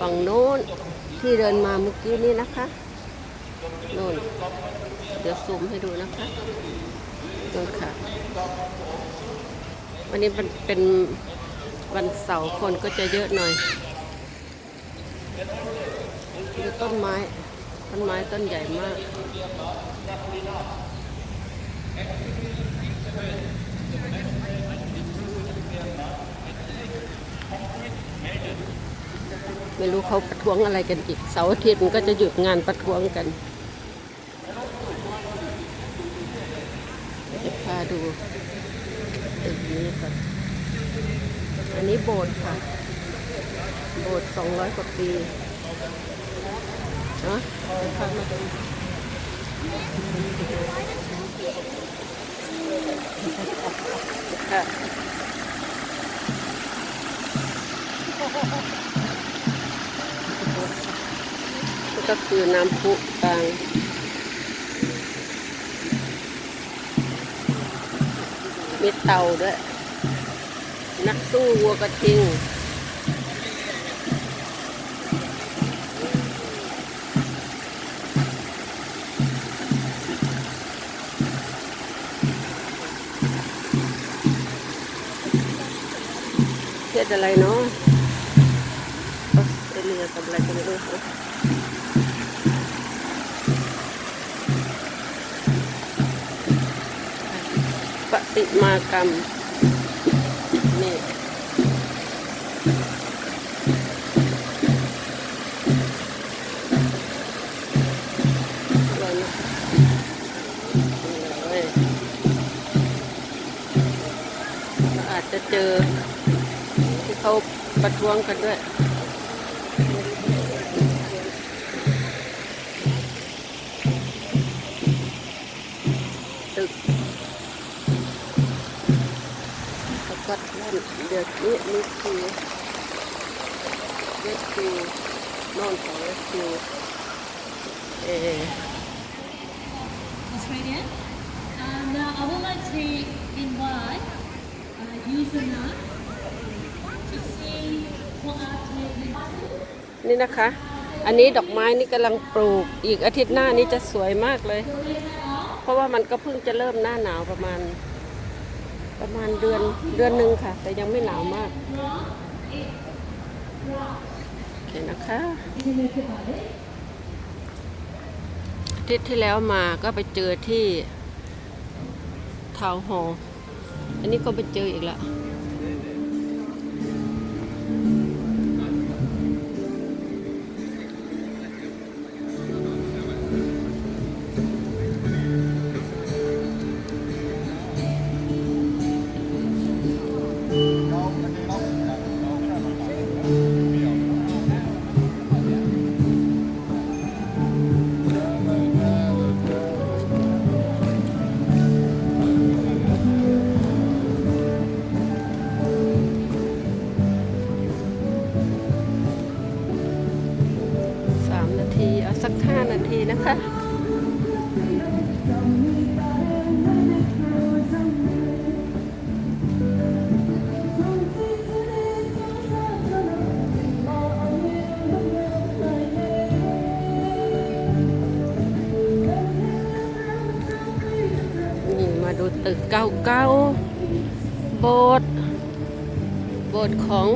ฝั่งโน้นที่เดินมาเมื่อกี้นี่นะคะโน่นเดี๋ยวซูมให้ดูนะคะโน่นค่ะ วันนี้มันเป็นวันเสาร์คนก็จะเยอะหน่อยดูต้นไม้ ต้นไม้ต้นใหญ่มาก ไม่รู้เขาประท้วงอะไรกันอีกเสาร์อาทิตย์มันก็จะหยุดงานประท้วงกันจะพาดูตึกนี้ก่อนอันนี้โบสถ์ค่ะ โบสถ์สองร้อยกว่าปีเนาะพามาดูค่ะ ก็คือน้ำพุกลางมีเตาด้วย นักสู้วัวกระทิงเทศอะไรเนาะออสเตรเลียกับอะไรกันไม่รู้ นะปฏิมากรรมนี่รนะนี่เลยอาจจะเจอที่เขาประท้วงกันด้วยตึก กอตแลนด์เดี๋ยวนี้นี่คือเวสติวนอนของเวสติวเออ Australia. And uh, I would like to invite uh, Yusuna to sing for our taking นี่นะคะ อันนี้ดอกไม้นี่กำลังปลูก อีกอาทิตย์หน้านี้จะสวยมากเลย เพราะว่ามันก็เพิ่งจะเริ่มหน้าหนาวประมาณ ประมาณเดือนเดือนหนึ่งค่ะ แต่ยังไม่หนาวมากโอเคนะคะทิศที่แล้วมาก็ไปเจอที่ทาวน์ฮอันนี้ก็ไปเจออีกแล้ว นาที เอาสักห้านาทีนะคะนี่มาดูตึกเก่าๆโบสถ์โบสถ์ของ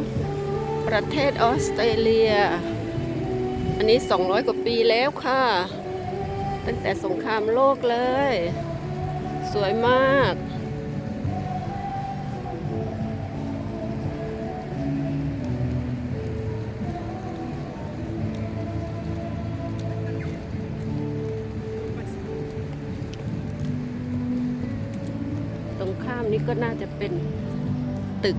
ประเทศออสเตรเลีย อันนี้ 200 กว่าปีแล้วค่ะ ตั้งแต่สงครามโลกเลย สวยมาก ตรงข้ามนี้ก็น่าจะเป็นตึก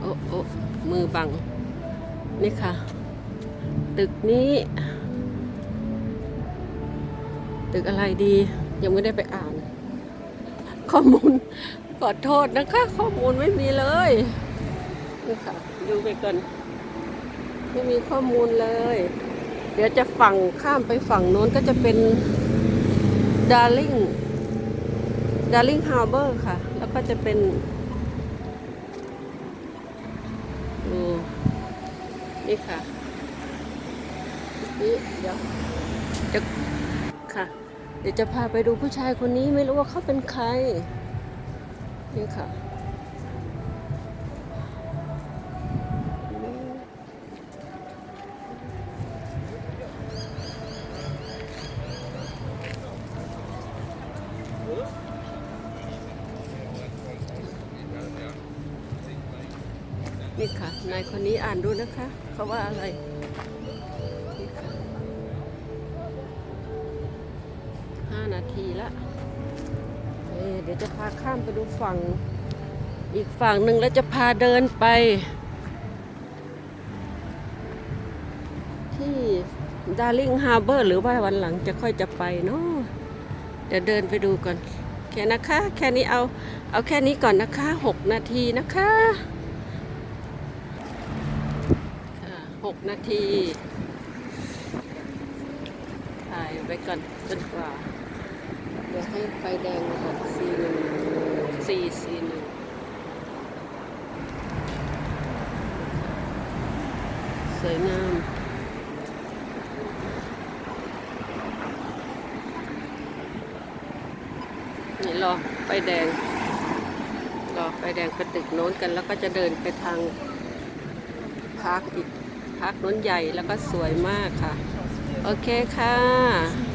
โอ้โอ้มือบังนี่ค่ะ ตึกนี้ ตึกอะไรดี ยังไม่ได้ไปอ่าน ข้อมูลขอโทษนะคะ ข้อมูลไม่มีเลยนี่ค่ะดูไปก่อนไม่มีข้อมูลเลย เดี๋ยวจะฝั่งข้ามไปฝั่งโน้นก็จะเป็นดาร์ลิงดาร์ลิงฮาร์เบอร์ค่ะ แล้วก็จะเป็นดูนี่ค่ะ นี่เดี๋ยวจะค่ะ เดี๋ยวจะพาไปดูผู้ชายคนนี้ไม่รู้ว่าเขาเป็นใคร นี่ค่ะนี่ค่ะ นายคนนี้อ่านดูนะคะ เขาว่าอะไร นาทีละเเดี๋ยวจะพาข้ามไปดูฝั่ง อีกฝั่งหนึ่งแล้วจะพาเดินไป ที่ดาร์ลิงฮาร์เบอร์หรือว่าวันหลังจะค่อยจะไปเนาะเดี๋ยวเดินไปดูก่อนแค่นะคะ แค่นี้เอาเอาแค่นี้ก่อนนะคะหกนาทีนะคะหกนาทีถ่ายไปก่อนจนกว่า ดี๋ยวให้ไฟแดงก่อนสี่หนึ่งสี่สี่หนึ่งสวยงามนี่รอไฟแดง รอไฟแดงไปตึกโน้นกันแล้วก็จะเดินไปทางพักอีกพักน้นใหญ่แล้วก็สวยมากค่ะ โอเคค่ะ